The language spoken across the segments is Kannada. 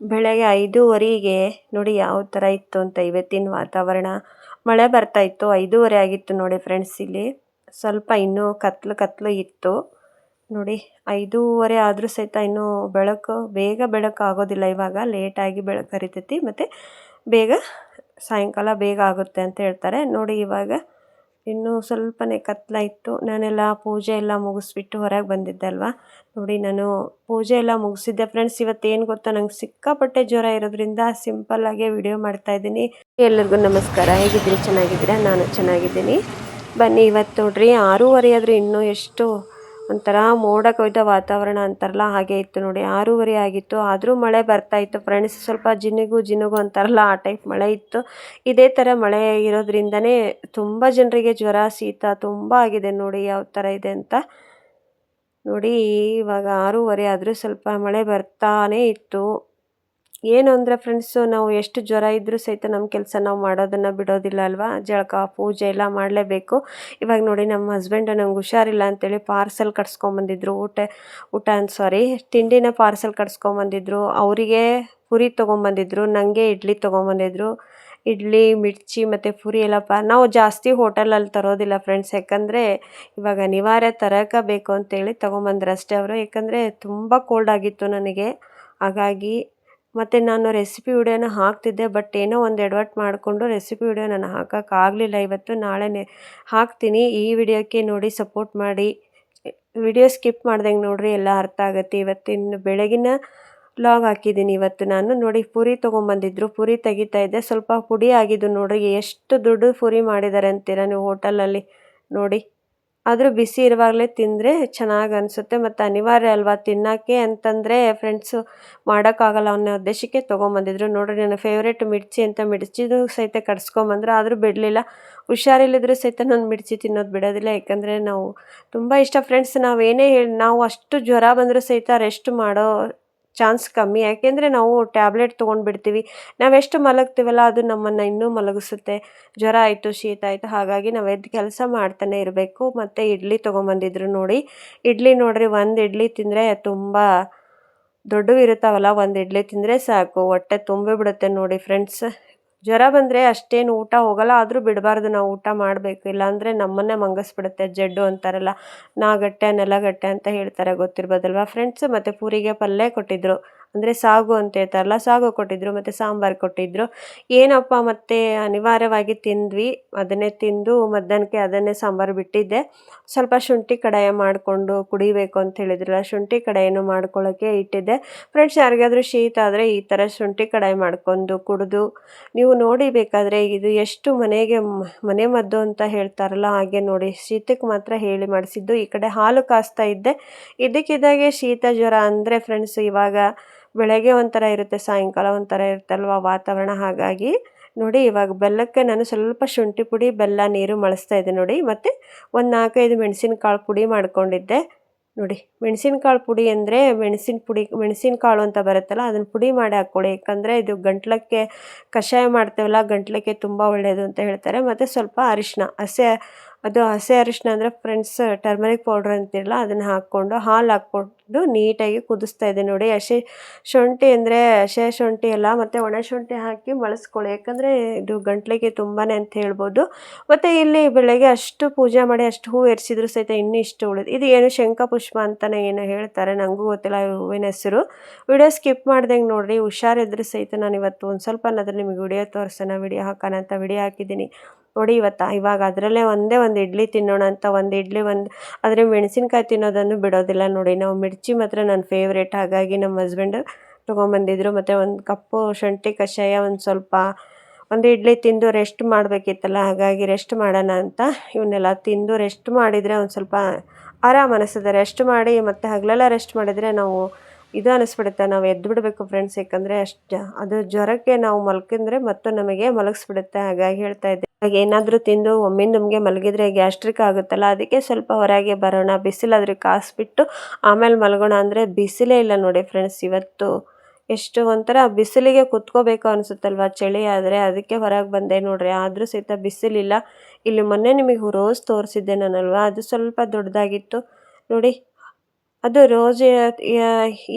ಬೆಳಗ್ಗೆ ಐದೂವರೆಗೆ ನೋಡಿ ಯಾವ ಥರ ಇತ್ತು ಅಂತ ಇವತ್ತಿನ ವಾತಾವರಣ. ಮಳೆ ಬರ್ತಾ ಇತ್ತು, ಐದೂವರೆ ಆಗಿತ್ತು ನೋಡಿ ಫ್ರೆಂಡ್ಸ್ ಇಲ್ಲಿ. ಸ್ವಲ್ಪ ಇನ್ನೂ ಕತ್ಲು ಕತ್ಲು ಇತ್ತು. ನೋಡಿ ಐದೂವರೆ ಆದರೂ ಸಹಿತ ಇನ್ನೂ ಬೆಳಕು, ಬೇಗ ಬೆಳಕು ಆಗೋದಿಲ್ಲ ಇವಾಗ. ಲೇಟಾಗಿ ಬೆಳಕು ಹರಿತೈತಿ, ಮತ್ತು ಬೇಗ ಸಾಯಂಕಾಲ ಬೇಗ ಆಗುತ್ತೆ ಅಂತ ಹೇಳ್ತಾರೆ. ನೋಡಿ ಇವಾಗ ಇನ್ನೂ ಸ್ವಲ್ಪನೇ ಕತ್ಲ ಇತ್ತು. ನಾನೆಲ್ಲ ಪೂಜೆ ಎಲ್ಲ ಮುಗಿಸ್ಬಿಟ್ಟು ಹೊರಗೆ ಬಂದಿದ್ದೆ ಅಲ್ವಾ? ನೋಡಿ, ನಾನು ಪೂಜೆ ಎಲ್ಲ ಮುಗಿಸಿದ್ದೆ. ಫ್ರೆಂಡ್ಸ್ ಇವತ್ತೇನು ಗೊತ್ತಾ, ನಂಗೆ ಸಿಕ್ಕಾಪಟ್ಟೆ ಜ್ವರ ಇರೋದ್ರಿಂದ ಸಿಂಪಲ್ಲಾಗೆ ವಿಡಿಯೋ ಮಾಡ್ತಾ ಇದ್ದೀನಿ. ಎಲ್ಲರಿಗೂ ನಮಸ್ಕಾರ. ಹೇಗಿದ್ದೀರಿ? ಚೆನ್ನಾಗಿದ್ದೀರಾ? ನಾನು ಚೆನ್ನಾಗಿದ್ದೀನಿ. ಬನ್ನಿ, ಇವತ್ತು ನೋಡ್ರಿ, ಆರೂವರೆ ಆದರೆ ಇನ್ನೂ ಎಷ್ಟು ಒಂಥರ ಮೋಡ ಕವಿದ ವಾತಾವರಣ ಅಂತಾರಲ್ಲ, ಹಾಗೆ ಇತ್ತು ನೋಡಿ. ಆರೂವರೆ ಆಗಿತ್ತು. ಆದರೂ ಮಳೆ ಬರ್ತಾ ಇತ್ತು ಫ್ರೆಂಡ್ಸ್ ಸ್ವಲ್ಪ ಜಿನುಗು ಜಿನುಗು ಅಂತಾರಲ್ಲ, ಆ ಟೈಪ್ ಮಳೆ ಇತ್ತು. ಇದೇ ಥರ ಮಳೆ ಇರೋದ್ರಿಂದನೇ ತುಂಬ ಜನರಿಗೆ ಜ್ವರ, ಶೀತ ತುಂಬ ಆಗಿದೆ ನೋಡಿ, ಯಾವ ಥರ ಇದೆ ಅಂತ. ನೋಡಿ, ಇವಾಗ ಆರೂವರೆ ಆದರೂ ಸ್ವಲ್ಪ ಮಳೆ ಬರ್ತಾನೇ ಇತ್ತು. ಏನು ಅಂದರೆ ಫ್ರೆಂಡ್ಸು ನಾವು ಎಷ್ಟು ಜ್ವರ ಇದ್ದರೂ ಸಹಿತ ನಮ್ಮ ಕೆಲಸ ನಾವು ಮಾಡೋದನ್ನು ಬಿಡೋದಿಲ್ಲ ಅಲ್ವಾ? ಜಳಕ, ಪೂಜೆ ಎಲ್ಲ ಮಾಡಲೇಬೇಕು. ಇವಾಗ ನೋಡಿ ನಮ್ಮ ಹಸ್ಬೆಂಡ್ ನಂಗೆ ಹುಷಾರಿಲ್ಲ ಅಂತೇಳಿ ಪಾರ್ಸೆಲ್ ಕಟ್ಸ್ಕೊಂಬಂದಿದ್ರು. ಊಟ ಊಟ ಅಂತ ಸಾರಿ ತಿಂಡಿನ ಪಾರ್ಸೆಲ್ ಕಟ್ಸ್ಕೊಂಬಂದಿದ್ರು. ಅವರಿಗೆ ಪುರಿ ತೊಗೊಂಬಂದಿದ್ರು ನನಗೆ ಇಡ್ಲಿ ತೊಗೊಂಬಂದಿದ್ರು. ಇಡ್ಲಿ, ಮಿರ್ಚಿ ಮತ್ತು ಪುರಿ ಎಲ್ಲ ಪ ನಾವು ಜಾಸ್ತಿ ಹೋಟೆಲಲ್ಲಿ ತರೋದಿಲ್ಲ ಫ್ರೆಂಡ್ಸ್ ಯಾಕಂದರೆ ಇವಾಗ ಅನಿವಾರ್ಯ ತರೋಕೆ ಅಂತೇಳಿ ತೊಗೊಂಬಂದ್ರು ಅಷ್ಟೇ ಅವರು. ಯಾಕಂದರೆ ತುಂಬ ಕೋಲ್ಡ್ ಆಗಿತ್ತು ನನಗೆ. ಹಾಗಾಗಿ ಮತ್ತು ನಾನು ರೆಸಿಪಿ ವಿಡಿಯೋನ ಹಾಕ್ತಿದ್ದೆ ಬಟ್ ಏನೋ ಒಂದು ಎಡವಟ್ಟು ಮಾಡಿಕೊಂಡು ರೆಸಿಪಿ ವಿಡಿಯೋ ನಾನು ಹಾಕೋಕ್ಕಾಗಲಿಲ್ಲ ಇವತ್ತು ನಾಳೆನೇ ಹಾಕ್ತೀನಿ. ಈ ವಿಡಿಯೋಕ್ಕೆ ನೋಡಿ ಸಪೋರ್ಟ್ ಮಾಡಿ. ವಿಡಿಯೋ ಸ್ಕಿಪ್ ಮಾಡ್ದಂಗೆ ನೋಡಿರಿ, ಎಲ್ಲ ಅರ್ಥ ಆಗುತ್ತೆ. ಇವತ್ತಿನ ಬೆಳಗಿನ ಲಾಗ್ ಹಾಕಿದ್ದೀನಿ ಇವತ್ತು ನಾನು. ನೋಡಿ, ಪುರಿ ತೊಗೊಂಬಂದಿದ್ರು. ಪುರಿ ತೆಗಿತಾ ಇದ್ದೆ. ಸ್ವಲ್ಪ ಪುಡಿ ಆಗಿದ್ದು ನೋಡ್ರಿ, ಎಷ್ಟು ದುಡ್ಡು ಪುರಿ ಮಾಡಿದ್ದಾರೆ ಅಂತೀರ ನೀವು ಹೋಟೆಲಲ್ಲಿ ನೋಡಿ. ಆದರೂ ಬಿಸಿ ಇರುವಾಗಲೇ ತಿಂದರೆ ಚೆನ್ನಾಗಿ ಅನಿಸುತ್ತೆ ಮತ್ತು ಅನಿವಾರ್ಯ ಅಲ್ವಾ ತಿನ್ನೋಕ್ಕೆ ಅಂತಂದರೆ ಫ್ರೆಂಡ್ಸು ಮಾಡೋಕ್ಕಾಗಲ್ಲ ಅನ್ನೋ ಉದ್ದೇಶಕ್ಕೆ ತೊಗೊಂಬಂದಿದ್ರು. ನೋಡಿರಿ, ನನ್ನ ಫೇವ್ರೇಟ್ ಮಿರ್ಚಿ ಅಂತ ಮಿರ್ಚಿದು ಸಹಿತ ಕಟ್ಸ್ಕೊಂಬಂದ್ರೆ ಆದರೂ ಬಿಡಲಿಲ್ಲ. ಹುಷಾರಿಲ್ಲದ್ರೂ ಸಹಿತ ನಾನು ಮಿರ್ಚಿ ತಿನ್ನೋದು ಬಿಡೋದಿಲ್ಲ. ಯಾಕಂದರೆ ನಾವು ತುಂಬ ಇಷ್ಟ ಫ್ರೆಂಡ್ಸ್ ನಾವೇನೇ ಹೇಳಿ, ನಾವು ಅಷ್ಟು ಜ್ವರ ಬಂದರೂ ಸಹಿತ ರೆಸ್ಟ್ ಮಾಡೋ ಚಾನ್ಸ್ ಕಮ್ಮಿ. ಯಾಕೆಂದರೆ ನಾವು ಟ್ಯಾಬ್ಲೆಟ್ ತೊಗೊಂಡ್ಬಿಡ್ತೀವಿ. ನಾವೆಷ್ಟು ಮಲಗ್ತೀವಲ್ಲ, ಅದು ನಮ್ಮನ್ನು ಇನ್ನೂ ಮಲಗಿಸುತ್ತೆ. ಜ್ವರ ಆಯಿತು, ಶೀತ ಆಯಿತು, ಹಾಗಾಗಿ ನಾವು ಎದ್ದು ಕೆಲಸ ಮಾಡ್ತಾನೆ ಇರಬೇಕು. ಮತ್ತು ಇಡ್ಲಿ ತೊಗೊಂಬಂದಿದ್ರು ನೋಡಿ. ಇಡ್ಲಿ ನೋಡಿರಿ, ಒಂದು ಇಡ್ಲಿ ತಿಂದರೆ ತುಂಬ ದೊಡ್ಡವು ಇರುತ್ತಾವಲ್ಲ, ಒಂದು ಇಡ್ಲಿ ತಿಂದರೆ ಸಾಕು. ಹೊಟ್ಟೆ ತುಂಬಿಬಿಡುತ್ತೆ ನೋಡಿ ಫ್ರೆಂಡ್ಸ್ ಜ್ವರ ಬಂದರೆ ಅಷ್ಟೇನು ಊಟ ಹೋಗಲ್ಲ, ಆದರೂ ಬಿಡಬಾರ್ದು ನಾವು ಊಟ ಮಾಡಬೇಕು. ಇಲ್ಲಾಂದರೆ ನಮ್ಮನ್ನೇ ಮಂಗಿಸ್ಬಿಡುತ್ತೆ ಜಡ್ಡು ಅಂತಾರಲ್ಲ, ನಾಗಟ್ಟೆ ನೆಲಗಟ್ಟೆ ಅಂತ ಹೇಳ್ತಾರೆ, ಗೊತ್ತಿರ್ಬೋದಲ್ವಾ? ಫ್ರೆಂಡ್ಸ್ ಮತ್ತು ಪೂರಿಗೆ ಪಲ್ಯ ಕೊಟ್ಟಿದ್ದರು ಅಂದರೆ ಸಾಗು ಅಂತ ಹೇಳ್ತಾರಲ್ಲ, ಸಾಗು ಕೊಟ್ಟಿದ್ದರು ಮತ್ತು ಸಾಂಬಾರು ಕೊಟ್ಟಿದ್ದರು ಏನಪ್ಪ ಮತ್ತು ಅನಿವಾರ್ಯವಾಗಿ ತಿಂದ್ವಿ, ಅದನ್ನೇ ತಿಂದು ಮಧ್ಯಾಹ್ನಕ್ಕೆ ಅದನ್ನೇ ಸಾಂಬಾರು ಬಿಟ್ಟಿದ್ದೆ. ಸ್ವಲ್ಪ ಶುಂಠಿ ಕಡಾಯ ಮಾಡಿಕೊಂಡು ಕುಡಿಬೇಕು ಅಂತ ಹೇಳಿದ್ರಲ್ಲ, ಶುಂಠಿ ಕಡಾಯನ್ನು ಮಾಡ್ಕೊಳ್ಳೋಕ್ಕೆ ಇಟ್ಟಿದ್ದೆ. ಫ್ರೆಂಡ್ಸ್ ಯಾರಿಗಾದರೂ ಶೀತ ಆದರೆ ಈ ಥರ ಶುಂಠಿ ಕಡಾಯ ಮಾಡ್ಕೊಂಡು ಕುಡಿದು, ನೀವು ನೋಡಿ ಬೇಕಾದರೆ ಇದು ಎಷ್ಟು ಮನೆಗೆ ಮನೆ ಮದ್ದು ಅಂತ ಹೇಳ್ತಾರಲ್ಲ, ಹಾಗೆ ನೋಡಿ. ಶೀತಕ್ಕೆ ಮಾತ್ರ ಹೇಳಿ ಮಾಡಿಸಿದ್ದು. ಈ ಕಡೆ ಹಾಲು ಕಾಸ್ತಾ ಇದ್ದೆ. ಇದಕ್ಕಿದ್ದಾಗೆ ಶೀತ ಜ್ವರ ಅಂದರೆ ಫ್ರೆಂಡ್ಸ್ ಇವಾಗ ಬೆಳಗ್ಗೆ ಒಂಥರ ಇರುತ್ತೆ, ಸಾಯಂಕಾಲ ಒಂಥರ ಇರುತ್ತಲ್ವ ವಾತಾವರಣ? ಹಾಗಾಗಿ ನೋಡಿ ಇವಾಗ ಬೆಲ್ಲಕ್ಕೆ ನಾನು ಸ್ವಲ್ಪ ಶುಂಠಿ ಪುಡಿ, ಬೆಲ್ಲ, ನೀರು ಮಳಿಸ್ತಾ ಇದ್ದೆ ನೋಡಿ. ಮತ್ತು ಒಂದು ನಾಲ್ಕೈದು ಮೆಣಸಿನಕಾಳು ಪುಡಿ ಮಾಡ್ಕೊಂಡಿದ್ದೆ. ನೋಡಿ ಮೆಣಸಿನಕಾಳು ಪುಡಿ ಅಂದರೆ ಮೆಣಸಿನ ಪುಡಿ, ಮೆಣಸಿನಕಾಳು ಅಂತ ಬರುತ್ತಲ್ಲ ಅದನ್ನು ಪುಡಿ ಮಾಡಿ ಹಾಕ್ಕೊಳ್ಳಿ. ಯಾಕಂದರೆ ಇದು ಗಂಟ್ಲಕ್ಕೆ ಕಷಾಯ ಮಾಡ್ತೇವಲ್ಲ, ಗಂಟ್ಲಕ್ಕೆ ತುಂಬ ಒಳ್ಳೆಯದು ಅಂತ ಹೇಳ್ತಾರೆ. ಮತ್ತು ಸ್ವಲ್ಪ ಅರಿಶಿನ ಹಸೆ ಅದು ಹಸಿ ಅರಿಶಿನ ಅಂದರೆ ಫ್ರೆಂಡ್ಸ್ ಟರ್ಮರಿಕ್ ಪೌಡ್ರ್ ಅಂತಿರಲ್ಲ, ಅದನ್ನು ಹಾಕ್ಕೊಂಡು ಹಾಲು ಹಾಕ್ಕೊಂಡು ನೀಟಾಗಿ ಕುದಿಸ್ತಾ ಇದೆ ನೋಡಿ. ಹಸಿ ಶುಂಠಿ ಅಂದರೆ ಹಸೆ ಶುಂಠಿ ಎಲ್ಲ ಮತ್ತು ಒಣ ಶುಂಠಿ ಹಾಕಿ ಬಳಸ್ಕೊಳ್ಳಿ ಯಾಕಂದರೆ ಇದು ಗಂಟ್ಲಿಗೆ ತುಂಬಾ ಅಂತ ಹೇಳ್ಬೋದು. ಮತ್ತು ಇಲ್ಲಿ ಬೆಳಗ್ಗೆ ಅಷ್ಟು ಪೂಜೆ ಮಾಡಿ ಅಷ್ಟು ಹೂವು ಎರಿಸಿದ್ರು ಸಹಿತ ಇನ್ನೂ ಇಷ್ಟು ಉಳಿದು ಇದು ಏನು ಶಂಖಪುಷ್ಪ ಅಂತಲೇ ಏನೋ ಹೇಳ್ತಾರೆ ನನಗೂ ಗೊತ್ತಿಲ್ಲ ಹೂವಿನ ಹೆಸರು. ವಿಡಿಯೋ ಸ್ಕಿಪ್ ಮಾಡ್ದಂಗೆ ನೋಡಿರಿ, ಹುಷಾರಿದ್ರೆ ಸಹಿತ ನಾನು ಇವತ್ತು ಒಂದು ಸ್ವಲ್ಪ ಅನ್ನೋದ್ರೆ ನಿಮಗೆ ವಿಡಿಯೋ ತೋರಿಸೋಣ, ವಿಡಿಯೋ ಹಾಕೋಣ ಅಂತ ವಿಡಿಯೋ ಹಾಕಿದ್ದೀನಿ. ನೋಡಿ ಇವತ್ತು, ಇವಾಗ ಅದರಲ್ಲೇ ಒಂದೇ ಒಂದು ಇಡ್ಲಿ ತಿನ್ನೋಣ ಅಂತ ಒಂದು ಇಡ್ಲಿ ಒಂದು, ಆದರೆ ಮೆಣಸಿನ್ಕಾಯಿ ತಿನ್ನೋದನ್ನು ಬಿಡೋದಿಲ್ಲ ನೋಡಿ. ನಾವು ಮಿರ್ಚಿ ಮಾತ್ರ ನನ್ನ ಫೇವ್ರೇಟ್ ಹಾಗಾಗಿ ನಮ್ಮ ಹಸ್ಬೆಂಡು ತೊಗೊಂಬಂದಿದ್ರು. ಮತ್ತು ಒಂದು ಕಪ್ಪು ಶುಂಠಿ ಕಷಾಯ ಒಂದು ಸ್ವಲ್ಪ, ಒಂದು ಇಡ್ಲಿ ತಿಂದು ರೆಸ್ಟ್ ಮಾಡಬೇಕಿತ್ತಲ್ಲ, ಹಾಗಾಗಿ ರೆಸ್ಟ್ ಮಾಡೋಣ ಅಂತ ಇವನ್ನೆಲ್ಲ ತಿಂದು ರೆಸ್ಟ್ ಮಾಡಿದರೆ ಒಂದು ಸ್ವಲ್ಪ ಆರಾಮ ಅನಿಸ್ತದೆ ರೆಸ್ಟ್ ಮಾಡಿ ಮತ್ತು ಹಗಲೆಲ್ಲ ರೆಸ್ಟ್ ಮಾಡಿದರೆ ನಾವು ಇದು ಅನಿಸ್ಬಿಡುತ್ತೆ. ನಾವು ಎದ್ದು ಬಿಡಬೇಕು ಫ್ರೆಂಡ್ಸ್ ಯಾಕಂದರೆ ಅಷ್ಟು ಅದು ಜ್ವರಕ್ಕೆ ನಾವು ಮಲ್ಕಿದ್ರೆ ಮತ್ತು ನಮಗೆ ಮಲಗಿಸ್ಬಿಡುತ್ತೆ. ಹಾಗಾಗಿ ಹೇಳ್ತಾ ಇದ್ದೆ. ಹಾಗೆ ಏನಾದರೂ ತಿಂದು ಒಮ್ಮೆ ನಮಗೆ ಮಲಗಿದ್ರೆ ಗ್ಯಾಸ್ಟ್ರಿಕ್ ಆಗುತ್ತಲ್ಲ, ಅದಕ್ಕೆ ಸ್ವಲ್ಪ ಹೊರಗೆ ಬರೋಣ, ಬಿಸಿಲಾದರೆ ಕಾಸ್ಬಿಟ್ಟು ಆಮೇಲೆ ಮಲಗೋಣ ಅಂದರೆ ಬಿಸಿಲೇ ಇಲ್ಲ ನೋಡಿ ಫ್ರೆಂಡ್ಸ್ ಇವತ್ತು. ಎಷ್ಟು ಒಂಥರ ಬಿಸಿಲಿಗೆ ಕುತ್ಕೋಬೇಕು ಅನಿಸುತ್ತಲ್ವ ಚಳಿ ಆದರೆ, ಅದಕ್ಕೆ ಹೊರಗೆ ಬಂದೆ ನೋಡ್ರಿ. ಆದರೂ ಸಹಿತ ಬಿಸಿಲಿಲ್ಲ. ಇಲ್ಲಿ ಮೊನ್ನೆ ನಿಮಗೆ ರೋಸ್ ತೋರಿಸಿದ್ದೆ ನಾನಲ್ವಾ, ಅದು ಸ್ವಲ್ಪ ದೊಡ್ಡದಾಗಿತ್ತು. ನೋಡಿ ಅದು ರೋಜ್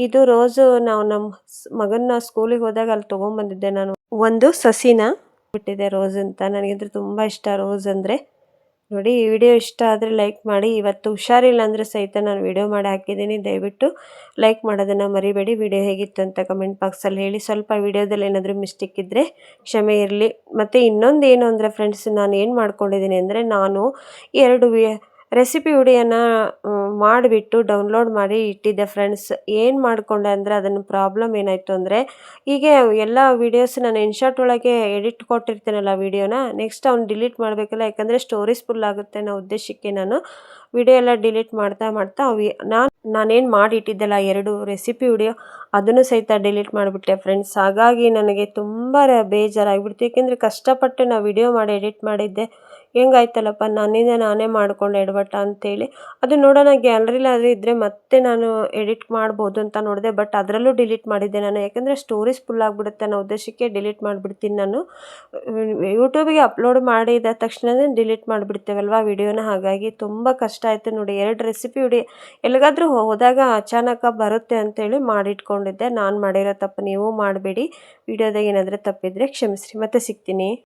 ಇದು ರೋಸು ನಾವು ನಮ್ಮ ಮಗನ್ನ ಸ್ಕೂಲಿಗೆ ಹೋದಾಗ ಅಲ್ಲಿ ತೊಗೊಂಬಂದಿದ್ದೆ ನಾನು. ಒಂದು ಸಸಿನ ಬಿಟ್ಟಿದೆ ರೋಸ್ ಅಂತ. ನನಗಿದ್ರೆ ತುಂಬ ಇಷ್ಟ ರೋಸ್ ಅಂದರೆ. ನೋಡಿ, ಈ ವಿಡಿಯೋ ಇಷ್ಟ ಆದರೆ ಲೈಕ್ ಮಾಡಿ. ಇವತ್ತು ಹುಷಾರಿಲ್ಲ ಅಂದರೆ ಸಹಿತ ನಾನು ವಿಡಿಯೋ ಮಾಡಿ ಹಾಕಿದ್ದೀನಿ. ದಯವಿಟ್ಟು ಲೈಕ್ ಮಾಡೋದನ್ನು ಮರಿಬೇಡಿ. ವಿಡಿಯೋ ಹೇಗಿತ್ತು ಅಂತ ಕಮೆಂಟ್ ಬಾಕ್ಸಲ್ಲಿ ಹೇಳಿ. ಸ್ವಲ್ಪ ವಿಡಿಯೋದಲ್ಲಿ ಏನಾದರೂ ಮಿಸ್ಟೇಕ್ ಇದ್ದರೆ ಕ್ಷಮೆ ಇರಲಿ. ಮತ್ತು ಇನ್ನೊಂದು ಏನು ಅಂದರೆ ಫ್ರೆಂಡ್ಸ್ ನಾನು ಏನು ಮಾಡ್ಕೊಂಡಿದ್ದೀನಿ ಅಂದರೆ, ನಾನು ಎರಡು ರೆಸಿಪಿ ವಿಡಿಯೋನ ಮಾಡಿಬಿಟ್ಟು ಡೌನ್ಲೋಡ್ ಮಾಡಿ ಇಟ್ಟಿದ್ದೆ ಫ್ರೆಂಡ್ಸ್ ಏನು ಮಾಡಿಕೊಂಡೆ ಅಂದರೆ ಅದನ್ನು ಪ್ರಾಬ್ಲಮ್ ಏನಾಯಿತು ಅಂದರೆ, ಹೀಗೆ ಎಲ್ಲ ವೀಡಿಯೋಸ್ ನಾನು ಇನ್ಶಾರ್ಟ್ ಒಳಗೆ ಎಡಿಟ್ ಕೊಟ್ಟಿರ್ತೀನಲ್ಲ ವೀಡಿಯೋನ ನೆಕ್ಸ್ಟ್ ಅವ್ನು ಡಿಲೀಟ್ ಮಾಡಬೇಕಲ್ಲ, ಯಾಕಂದರೆ ಸ್ಟೋರೀಸ್ ಫುಲ್ ಆಗುತ್ತೆ ಅನ್ನೋ ಉದ್ದೇಶಕ್ಕೆ ನಾನು ವಿಡಿಯೋ ಎಲ್ಲ ಡಿಲೀಟ್ ಮಾಡ್ತಾ ಮಾಡ್ತಾ ಅವು ನಾನು, ನಾನೇನು ಮಾಡಿಟ್ಟಿದ್ದೆಲ್ಲ ಎರಡು ರೆಸಿಪಿ ವಿಡಿಯೋ ಅದನ್ನು ಸಹಿತ ಡಿಲೀಟ್ ಮಾಡಿಬಿಟ್ಟೆ ಫ್ರೆಂಡ್ಸ್ ಹಾಗಾಗಿ ನನಗೆ ತುಂಬ ಬೇಜಾರಾಗಿಬಿಡ್ತು. ಏಕೆಂದರೆ ಕಷ್ಟಪಟ್ಟು ನಾವು ವಿಡಿಯೋ ಮಾಡಿ ಎಡಿಟ್ ಮಾಡಿದ್ದೆ. ಹೆಂಗಾಯ್ತಲ್ಲಪ್ಪ, ನನ್ನಿಂದ ನಾನೇ ಮಾಡ್ಕೊಂಡೆ ಎಡವಟ್ಟ ಅಂತೇಳಿ. ಅದು ನೋಡೋಣ ಗ್ಯಾಲರಿಲಾದರೆ ಇದ್ದರೆ ಮತ್ತೆ ನಾನು ಎಡಿಟ್ ಮಾಡ್ಬೋದು ಅಂತ ನೋಡಿದೆ ಬಟ್ ಅದರಲ್ಲೂ ಡಿಲೀಟ್ ಮಾಡಿದ್ದೆ ನಾನು. ಯಾಕಂದರೆ ಸ್ಟೋರೀಸ್ ಫುಲ್ ಆಗಿಬಿಡುತ್ತೆ ಅನ್ನೋ ಉದ್ದೇಶಕ್ಕೆ ಡಿಲೀಟ್ ಮಾಡಿಬಿಡ್ತೀನಿ ನಾನು. ಯೂಟ್ಯೂಬಿಗೆ ಅಪ್ಲೋಡ್ ಮಾಡಿದ ತಕ್ಷಣವೇ ಡಿಲೀಟ್ ಮಾಡಿಬಿಡ್ತೇವಲ್ವ ವಿಡಿಯೋನ ಹಾಗಾಗಿ ತುಂಬ ಕಷ್ಟ ಆಯಿತು ನೋಡಿ. ಎರಡು ರೆಸಿಪಿ ಹುಡಿ ಎಲ್ಲಿಗಾದರೂ ಹೋದಾಗ ಅಚಾನಕ ಬರುತ್ತೆ ಅಂತೇಳಿ ಮಾಡಿಟ್ಕೊಂಡಿದ್ದೆ. ನಾನು ಮಾಡಿರೋ ತಪ್ಪು ನೀವು ಮಾಡಬೇಡಿ. ವಿಡಿಯೋದಾಗ ಏನಾದರೂ ತಪ್ಪಿದರೆ ಕ್ಷಮಿಸ್ರಿ. ಮತ್ತೆ ಸಿಗ್ತೀನಿ.